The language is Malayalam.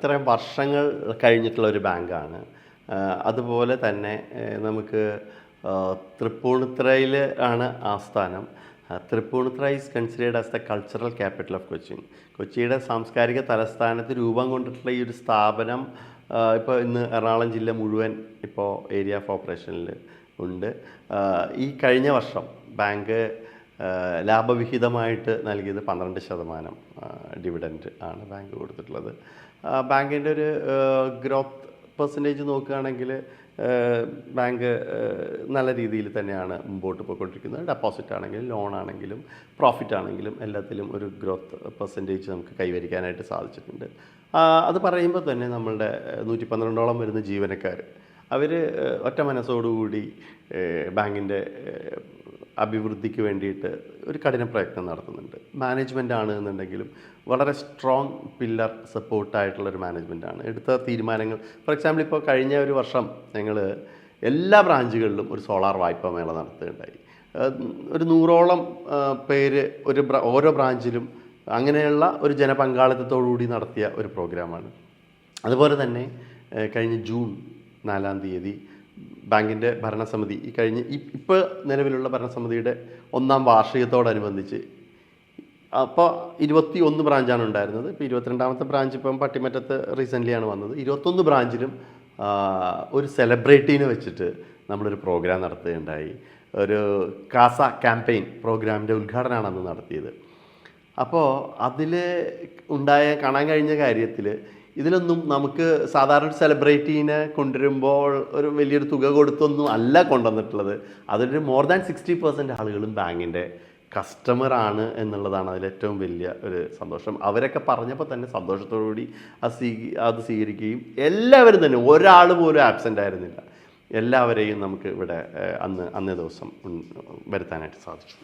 ഇത്രയും വർഷങ്ങൾ കഴിഞ്ഞിട്ടുള്ള ഒരു ബാങ്കാണ്. അതുപോലെ തന്നെ നമുക്ക് തൃപ്പൂണിത്തറയിൽ ആണ് ആസ്ഥാനം. Tripunithura is considered as the cultural capital of Cochin കൊച്ചിയുടെ സാംസ്കാരിക തലസ്ഥാനത്ത് രൂപം കൊണ്ടിട്ടുള്ള ഈ ഒരു സ്ഥാപനം ഇപ്പോൾ ഇന്ന് എറണാകുളം ജില്ല മുഴുവൻ ഇപ്പോൾ ഏരിയ ഓഫ് ഓപ്പറേഷനിൽ ഉണ്ട്. ഈ കഴിഞ്ഞ വർഷം ബാങ്ക് ലാഭവിഹിതമായിട്ട് നൽകിയത് പന്ത്രണ്ട് ശതമാനം ഡിവിഡന്റ് ആണ് ബാങ്ക് കൊടുത്തിട്ടുള്ളത്. ബാങ്കിന്റെ ഒരു ഗ്രോത്ത് പെർസെന്റേജ് നോക്കുകയാണെങ്കിൽ ബാങ്ക് നല്ല രീതിയിൽ തന്നെയാണ് മുമ്പോട്ട് പോയിക്കൊണ്ടിരിക്കുന്നത്. ഡെപ്പോസിറ്റ് ആണെങ്കിലും ലോൺ ആണെങ്കിലും പ്രോഫിറ്റ് ആണെങ്കിലും എല്ലാത്തിലും ഒരു ഗ്രോത്ത് പെർസെന്റേജ് നമുക്ക് കൈവരിക്കാനായിട്ട് സാധിച്ചിട്ടുണ്ട്. അത് പറയുമ്പോൾ തന്നെ നമ്മളുടെ നൂറ്റി പന്ത്രണ്ടോളം വരുന്ന ജീവനക്കാർ അവർ ഒറ്റ മനസ്സോടുകൂടി ബാങ്കിന്റെ അഭിവൃദ്ധിക്ക് വേണ്ടിയിട്ട് ഒരു കഠിന പ്രയത്നം നടത്തുന്നുണ്ട്. മാനേജ്മെന്റ് ആണ് എന്നുണ്ടെങ്കിലും വളരെ സ്ട്രോങ് പില്ലർ സപ്പോർട്ടായിട്ടുള്ളൊരു മാനേജ്മെന്റ് ആണ്. എടുത്ത തീരുമാനങ്ങൾ ഫോർ എക്സാമ്പിൾ ഇപ്പോൾ കഴിഞ്ഞ ഒരു വർഷം ഞങ്ങൾ എല്ലാ ബ്രാഞ്ചുകളിലും ഒരു സോളാർ വായ്പാ മേള നടത്തുകയുണ്ടായി. ഒരു നൂറോളം പേര് ഒരു ഓരോ ബ്രാഞ്ചിലും അങ്ങനെയുള്ള ഒരു ജനപങ്കാളിത്തത്തോടുകൂടി നടത്തിയ ഒരു പ്രോഗ്രാമാണ് അതുപോലെ തന്നെ കഴിഞ്ഞ ജൂൺ നാലാം തീയതി ബാങ്കിന്റെ ഭരണസമിതി ഈ കഴിഞ്ഞ് ഇപ്പോൾ നിലവിലുള്ള ഭരണസമിതിയുടെ ഒന്നാം വാർഷികത്തോടനുബന്ധിച്ച് അപ്പോൾ ഇരുപത്തി ഒന്ന് ബ്രാഞ്ചാണ് ഉണ്ടായിരുന്നത്. ഇപ്പോൾ ഇരുപത്തിരണ്ടാമത്തെ ബ്രാഞ്ച് ഇപ്പം പട്ടിമറ്റത്ത് റീസെന്റ്ലിയാണ് വന്നത്. ഇരുപത്തൊന്ന് ബ്രാഞ്ചിലും ഒരു സെലിബ്രിറ്റീനെ വെച്ചിട്ട് നമ്മളൊരു പ്രോഗ്രാം നടത്തുകയുണ്ടായി. ഒരു കാസ ക്യാമ്പയിൻ പ്രോഗ്രാമിന്റെ ഉദ്ഘാടനമാണ് അന്ന് നടത്തിയത്. അപ്പോൾ അതിൽ ഉണ്ടായ കാണാൻ കഴിഞ്ഞ കാര്യത്തിൽ ഇതിലൊന്നും നമുക്ക് സാധാരണ സെലിബ്രിറ്റീനെ കൊണ്ടുവരുമ്പോൾ ഒരു വലിയൊരു തുക കൊടുത്തൊന്നും അല്ല കൊണ്ടുവന്നിട്ടുള്ളത്. അതൊരു മോർ ദാൻ സിക്സ്റ്റി പെർസെന്റ് ആളുകളും ബാങ്കിന്റെ കസ്റ്റമർ ആണ് എന്നുള്ളതാണ് അതിലേറ്റവും വലിയ ഒരു സന്തോഷം. അവരൊക്കെ പറഞ്ഞപ്പോൾ തന്നെ സന്തോഷത്തോടുകൂടി അത് സ്വീ അത് സ്വീകരിക്കുകയും എല്ലാവരും തന്നെ ഒരാൾ പോലും ആബ്സെന്റ് ആയിരുന്നില്ല. എല്ലാവരെയും നമുക്ക് ഇവിടെ അന്ന് അന്നേ ദിവസം വരുത്താനായിട്ട് സാധിച്ചു.